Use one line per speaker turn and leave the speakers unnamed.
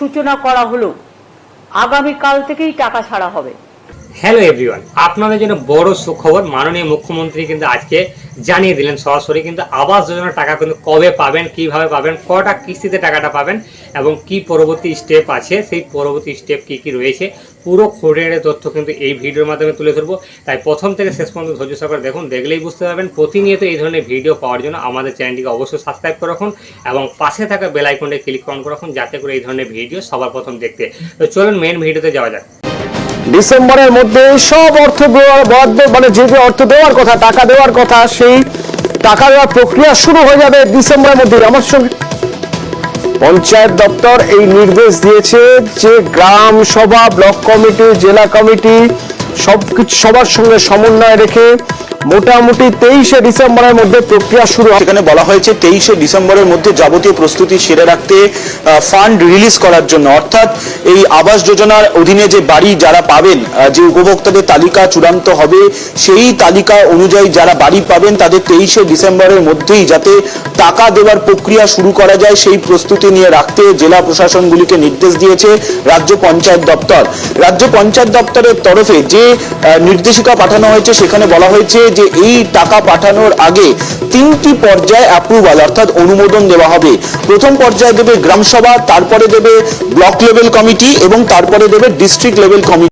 সূচনা করা হলো। আগামীকাল থেকেই টাকা ছাড়া হবে।
হ্যালো এভরিওয়ান আপনাদের জন্য বড় সুখবর মাননীয় মুখ্যমন্ত্রী কিন্তু আজকে জানিয়ে দিলেন সরাসরি, কিন্তু আবাস যোজনার টাকা কিন্তু কবে পাবেন, কীভাবে পাবেন, কটা কিস্তিতে টাকাটা পাবেন এবং কি পরবর্তী স্টেপ আছে, সেই পরবর্তী স্টেপ কি কি রয়েছে, পুরো খোঁড়ের তথ্য কিন্তু এই ভিডিওর মাধ্যমে তুলে ধরবো। তাই প্রথম থেকে শেষ পর্যন্ত ধৈর্য সহকারে দেখুন, দেখলেই বুঝতে পারবেন প্রতিনিয়ত এই ধরনের ভিডিও পাওয়ার জন্য আমাদের চ্যানেলটিকে অবশ্যই সাবস্ক্রাইব করে রাখুন এবং পাশে থাকা বেল আইকনটা ক্লিক অন করে রাখুন, যাতে করে এই ধরনের ভিডিও সবার প্রথম দেখতে। তো চলুন মেন ভিডিওতে যাওয়া যাক।
ডিসেম্বরের মধ্যে সব অর্থ বরাদ্দ মানে যে অর্থ দেওয়ার কথা, টাকা দেওয়ার কথা, সেই টাকা দেওয়ার প্রক্রিয়া শুরু হয়ে যাবে ডিসেম্বরের মধ্যে। আমার সঙ্গে পঞ্চায়েত দপ্তর এই নির্দেশ দিয়েছে যে গ্রাম সভা, ব্লক কমিটি, জেলা কমিটি, সবকিছু সবার সঙ্গে সমন্বয় রেখে মোটামুটি তেইশে ডিসেম্বরের মধ্যে প্রক্রিয়া শুরু
সেখানে বলা হয়েছে তেইশে ডিসেম্বরের মধ্যে যাবতীয় প্রস্তুতি সেরে রাখতে ফান্ড রিলিজ করার জন্য। অর্থাৎ এই আবাস যোজনার অধীনে যে বাড়ি যারা পাবেন যে উপভোক্তাদের তালিকা চূড়ান্ত হবে, সেই তালিকা অনুযায়ী যারা বাড়ি পাবেন, তাদের তেইশে ডিসেম্বরের মধ্যেই যাতে টাকা দেওয়ার প্রক্রিয়া শুরু করা যায়, সেই প্রস্তুতি নিয়ে রাখতে জেলা প্রশাসনগুলিকে নির্দেশ দিয়েছে রাজ্য পঞ্চায়েত দপ্তর। রাজ্য পঞ্চায়েত দপ্তরের তরফে যে নির্দেশিকা পাঠানো হয়েছে, সেখানে বলা হয়েছে যে এই টাকা পাঠানোর আগে তিনটি পর্যায়ে অ্যাপ্রুভাল অর্থাৎ অনুমোদন দেওয়া হবে। প্রথম পর্যায়ে দেবে গ্রামসভা, তারপরে দেবে ব্লক লেভেল কমিটি এবং তারপরে দেবে ডিস্ট্রিক্ট লেভেল কমিটি